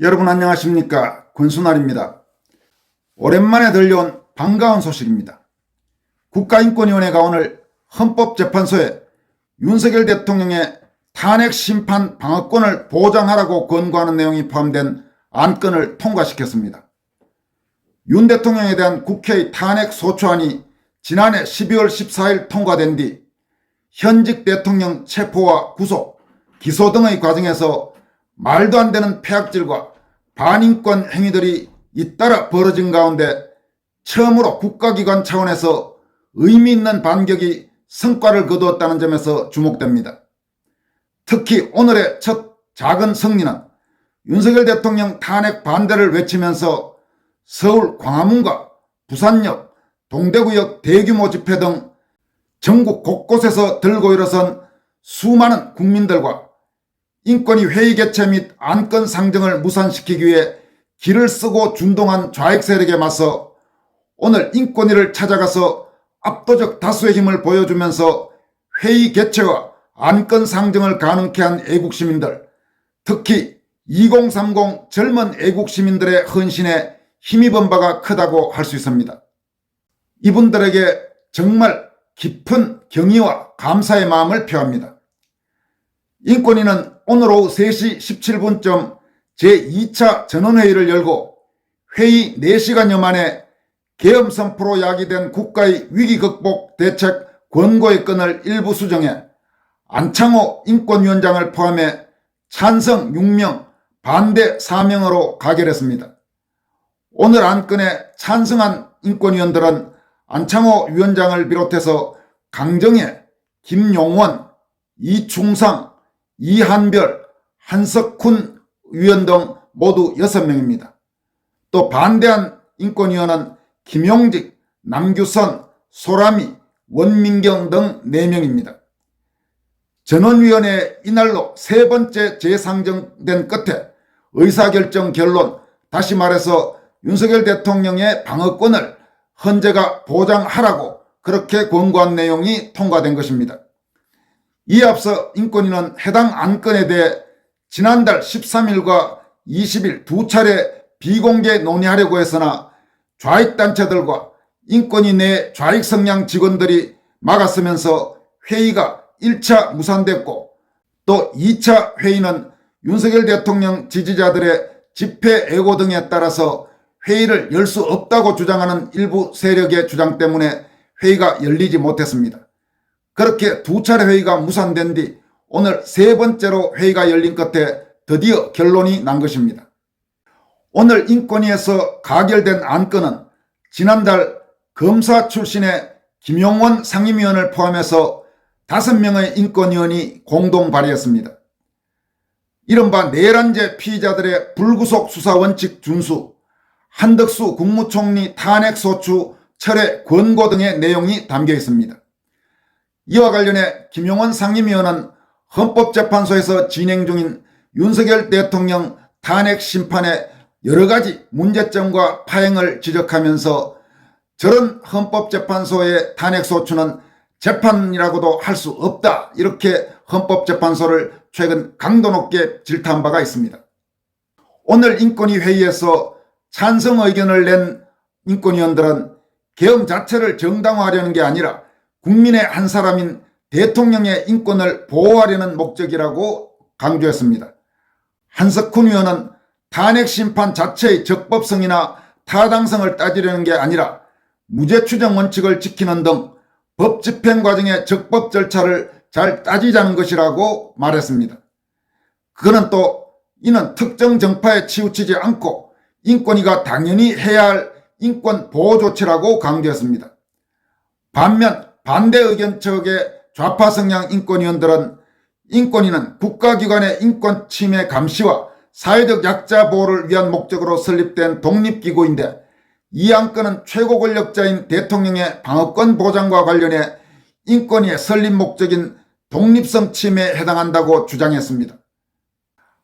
여러분 안녕하십니까 권순알입니다. 오랜만에 들려온 반가운 소식입니다. 국가인권위원회가 오늘 헌법재판소에 윤석열 대통령의 탄핵 심판 방어권을 보장하라고 권고하는 내용이 포함된 안건을 통과시켰습니다. 윤 대통령에 대한 국회의 탄핵 소추안이 지난해 12월 14일 통과된 뒤 현직 대통령 체포와 구속, 기소 등의 과정에서 말도 안 되는 폐악질과 반인권 행위들이 잇따라 벌어진 가운데 처음으로 국가기관 차원에서 의미 있는 반격이 성과를 거두었다는 점에서 주목됩니다. 특히 오늘의 첫 작은 승리는 윤석열 대통령 탄핵 반대를 외치면서 서울 광화문과 부산역, 동대구역 대규모 집회 등 전국 곳곳에서 들고 일어선 수많은 국민들과 인권위 회의 개최 및 안건 상정을 무산시키기 위해 길을 쓰고 준동한 좌익 세력에 맞서 오늘 인권위를 찾아가서 압도적 다수의 힘을 보여주면서 회의 개최와 안건 상정을 가능케 한 애국 시민들, 특히 2030 젊은 애국 시민들의 헌신에 힘입은 바가 크다고 할 수 있습니다. 이분들에게 정말 깊은 경의와 감사의 마음을 표합니다. 인권위는 오늘 오후 3시 17분쯤 제2차 전원회의를 열고 회의 4시간여 만에 계엄 선포로 야기된 국가의 위기 극복 대책 권고의 건을 일부 수정해 안창호 인권위원장을 포함해 찬성 6명, 반대 4명으로 가결했습니다. 오늘 안건에 찬성한 인권위원들은 안창호 위원장을 비롯해서 강정혜, 김용원, 이충상, 이한별, 한석훈 위원 등 모두 6명입니다. 또 반대한 인권위원은 김용직, 남규선, 소라미, 원민경 등 4명입니다. 전원위원회 이날로 세 번째 재상정된 끝에 의사결정 결론, 다시 말해서 윤석열 대통령의 방어권을 헌재가 보장하라고 그렇게 권고한 내용이 통과된 것입니다. 이에 앞서 인권위는 해당 안건에 대해 지난달 13일과 20일 두 차례 비공개 논의하려고 했으나 좌익단체들과 인권위 내 좌익 성향 직원들이 막았으면서 회의가 1차 무산됐고 또 2차 회의는 윤석열 대통령 지지자들의 집회 애고 등에 따라서 회의를 열 수 없다고 주장하는 일부 세력의 주장 때문에 회의가 열리지 못했습니다. 그렇게 두 차례 회의가 무산된 뒤 오늘 세 번째로 회의가 열린 끝에 드디어 결론이 난 것입니다. 오늘 인권위에서 가결된 안건은 지난달 검사 출신의 김용원 상임위원을 포함해서 다섯 명의 인권위원이 공동 발의했습니다. 이른바 내란죄 피의자들의 불구속 수사 원칙 준수, 한덕수 국무총리 탄핵 소추 철회 권고 등의 내용이 담겨 있습니다. 이와 관련해 김용원 상임위원은 헌법재판소에서 진행 중인 윤석열 대통령 탄핵 심판의 여러 가지 문제점과 파행을 지적하면서 저런 헌법재판소의 탄핵소추는 재판이라고도 할 수 없다 이렇게 헌법재판소를 최근 강도 높게 질타한 바가 있습니다. 오늘 인권위 회의에서 찬성 의견을 낸 인권위원들은 계엄 자체를 정당화하려는 게 아니라 국민의 한 사람인 대통령의 인권을 보호하려는 목적이라고 강조했습니다. 한석훈 의원은 탄핵 심판 자체의 적법성이나 타당성을 따지려는 게 아니라 무죄 추정 원칙을 지키는 등 법 집행 과정의 적법 절차를 잘 따지자는 것이라고 말했습니다. 그는 또 이는 특정 정파에 치우치지 않고 인권위가 당연히 해야 할 인권 보호 조치라고 강조했습니다. 반면 반대 의견 측의 좌파 성향 인권위원들은 인권위는 국가기관의 인권 침해 감시와 사회적 약자 보호를 위한 목적으로 설립된 독립기구인데 이 안건은 최고 권력자인 대통령의 방어권 보장과 관련해 인권위의 설립 목적인 독립성 침해에 해당한다고 주장했습니다.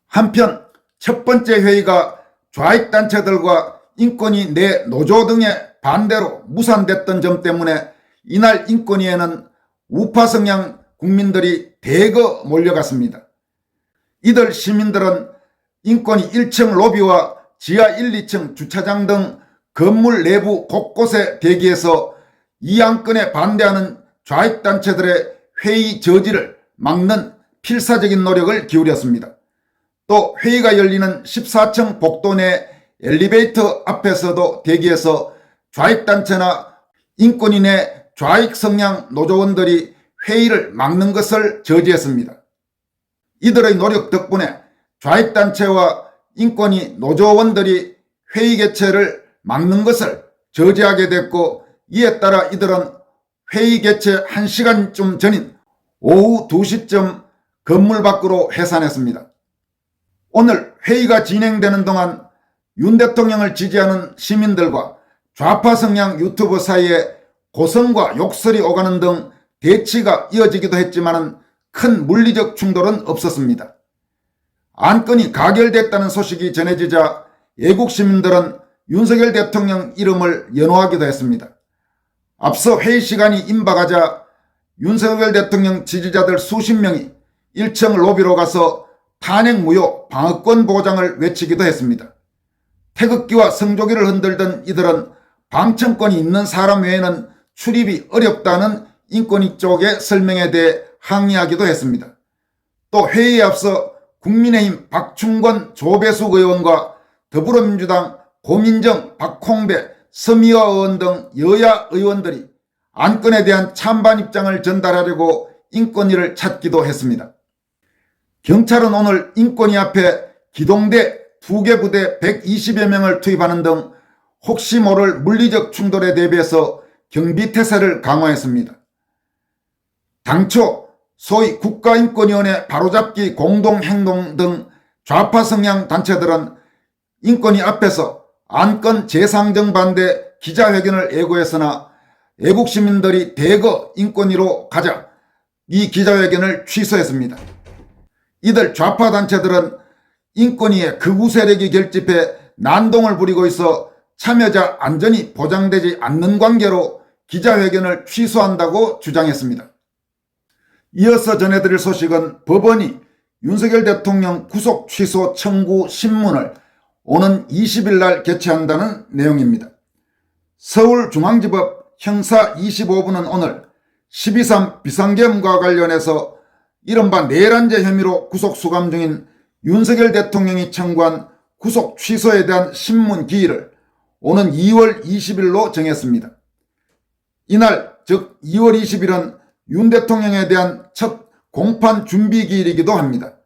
한편 첫 번째 회의가 좌익 단체들과 인권위 내 노조 등의 반대로 무산됐던 점 때문에 이날 인권위에는 우파 성향 국민들이 대거 몰려갔습니다. 이들 시민들은 인권위 1층 로비와 지하 1, 2층 주차장 등 건물 내부 곳곳에 대기해서 이 안건에 반대하는 좌익단체들의 회의 저지를 막는 필사적인 노력을 기울였습니다. 또 회의가 열리는 14층 복도 내 엘리베이터 앞에서도 대기해서 좌익단체나 인권인의 좌익 성향 노조원들이 회의를 막는 것을 저지했습니다. 이들의 노력 덕분에 좌익단체와 인권위 노조원들이 회의 개최를 막는 것을 저지하게 됐고 이에 따라 이들은 회의 개최 1시간쯤 전인 오후 2시쯤 건물 밖으로 해산했습니다. 오늘 회의가 진행되는 동안 윤 대통령을 지지하는 시민들과 좌파 성향 유튜버 사이에 고성과 욕설이 오가는 등 대치가 이어지기도 했지만 큰 물리적 충돌은 없었습니다. 안건이 가결됐다는 소식이 전해지자 애국 시민들은 윤석열 대통령 이름을 연호하기도 했습니다. 앞서 회의 시간이 임박하자 윤석열 대통령 지지자들 수십 명이 1층 로비로 가서 탄핵 무효 방어권 보장을 외치기도 했습니다. 태극기와 성조기를 흔들던 이들은 방청권이 있는 사람 외에는 출입이 어렵다는 인권위 쪽의 설명에 대해 항의하기도 했습니다. 또 회의에 앞서 국민의힘 박충권 조배숙 의원과 더불어민주당 고민정 박홍배 서미화 의원 등 여야 의원들이 안건에 대한 찬반 입장을 전달하려고 인권위를 찾기도 했습니다. 경찰은 오늘 인권위 앞에 기동대 두 개 부대 120여 명을 투입하는 등 혹시 모를 물리적 충돌에 대비해서 경비태세를 강화했습니다. 당초 소위 국가인권위원회 바로잡기 공동행동 등 좌파 성향 단체들은 인권위 앞에서 안건 재상정 반대 기자회견을 예고했으나 애국 시민들이 대거 인권위로 가자 이 기자회견을 취소했습니다. 이들 좌파 단체들은 인권위의 극우 세력이 결집해 난동을 부리고 있어 참여자 안전이 보장되지 않는 관계로 기자회견을 취소한다고 주장했습니다. 이어서 전해드릴 소식은 법원이 윤석열 대통령 구속 취소 청구 신문을 오는 20일 날 개최한다는 내용입니다. 서울중앙지법 형사 25부는 오늘 12.3 비상계엄과 관련해서 이른바 내란죄 혐의로 구속 수감 중인 윤석열 대통령이 청구한 구속 취소에 대한 신문 기일을 오는 2월 20일로 정했습니다. 이날 즉 2월 20일은 윤 대통령에 대한 첫 공판 준비 기일이기도 합니다.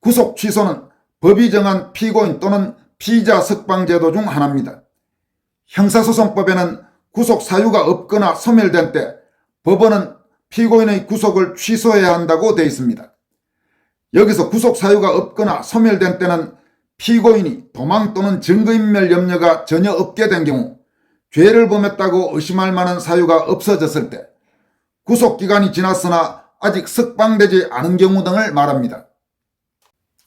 구속 취소는 법이 정한 피고인 또는 피의자 석방제도 중 하나입니다. 형사소송법에는 구속 사유가 없거나 소멸된 때 법원은 피고인의 구속을 취소해야 한다고 되어 있습니다. 여기서 구속 사유가 없거나 소멸된 때는 피고인이 도망 또는 증거인멸 염려가 전혀 없게 된 경우 죄를 범했다고 의심할 만한 사유가 없어졌을 때 구속기간이 지났으나 아직 석방되지 않은 경우 등을 말합니다.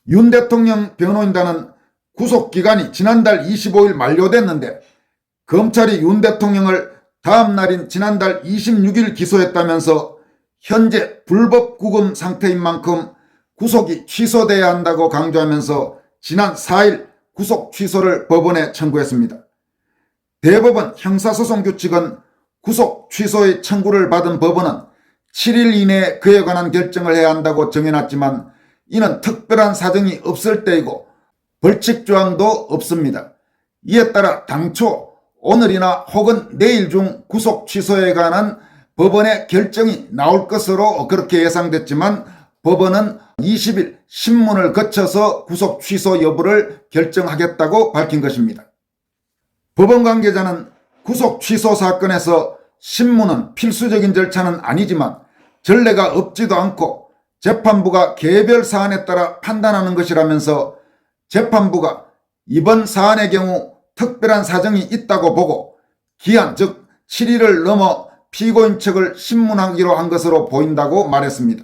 윤 대통령 변호인단은 구속기간이 지난달 25일 만료됐는데 검찰이 윤 대통령을 다음 날인 지난달 26일 기소했다면서 현재 불법 구금 상태인 만큼 구속이 취소돼야 한다고 강조하면서 지난 4일 구속 취소를 법원에 청구했습니다. 대법원 형사소송 규칙은 구속 취소의 청구를 받은 법원은 7일 이내에 그에 관한 결정을 해야 한다고 정해놨지만 이는 특별한 사정이 없을 때이고 벌칙 조항도 없습니다. 이에 따라 당초 오늘이나 혹은 내일 중 구속 취소에 관한 법원의 결정이 나올 것으로 그렇게 예상됐지만 법원은 20일 신문을 거쳐서 구속 취소 여부를 결정하겠다고 밝힌 것입니다. 법원 관계자는 구속 취소 사건에서 신문은 필수적인 절차는 아니지만 전례가 없지도 않고 재판부가 개별 사안에 따라 판단하는 것이라면서 재판부가 이번 사안의 경우 특별한 사정이 있다고 보고 기한 즉 7일을 넘어 피고인 측을 신문하기로 한 것으로 보인다고 말했습니다.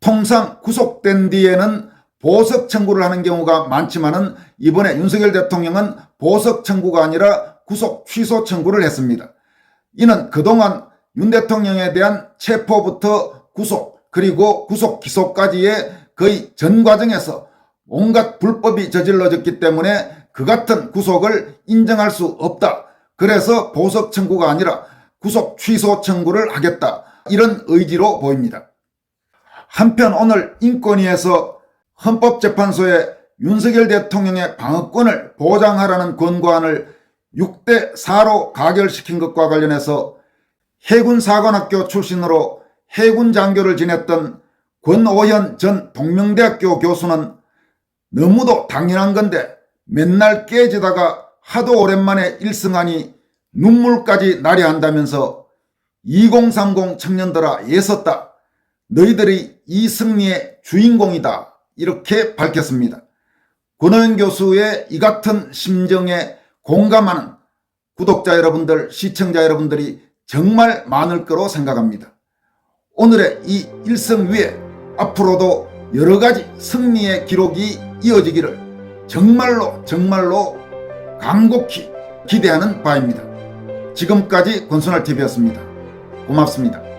통상 구속된 뒤에는 보석 청구를 하는 경우가 많지만은 이번에 윤석열 대통령은 보석 청구가 아니라 구속 취소 청구를 했습니다. 이는 그동안 윤 대통령에 대한 체포부터 구속 그리고 구속 기소까지의 거의 전 과정에서 온갖 불법이 저질러졌기 때문에 그 같은 구속을 인정할 수 없다. 그래서 보석 청구가 아니라 구속 취소 청구를 하겠다. 이런 의지로 보입니다. 한편 오늘 인권위에서 헌법재판소에 윤석열 대통령의 방어권을 보장하라는 권고안을 6대 4로 가결시킨 것과 관련해서 해군사관학교 출신으로 해군 장교를 지냈던 권오현 전 동명대학교 교수는 너무도 당연한 건데 맨날 깨지다가 하도 오랜만에 일승하니 눈물까지 나려 한다면서 2030 청년들아 예섰다. 너희들이 이 승리의 주인공이다. 이렇게 밝혔습니다. 권오현 교수의 이 같은 심정에 공감하는 구독자 여러분들, 시청자 여러분들이 정말 많을 거로 생각합니다. 오늘의 이 일성 위에 앞으로도 여러 가지 승리의 기록이 이어지기를 정말로 정말로 간곡히 기대하는 바입니다. 지금까지 권순할TV였습니다. 고맙습니다.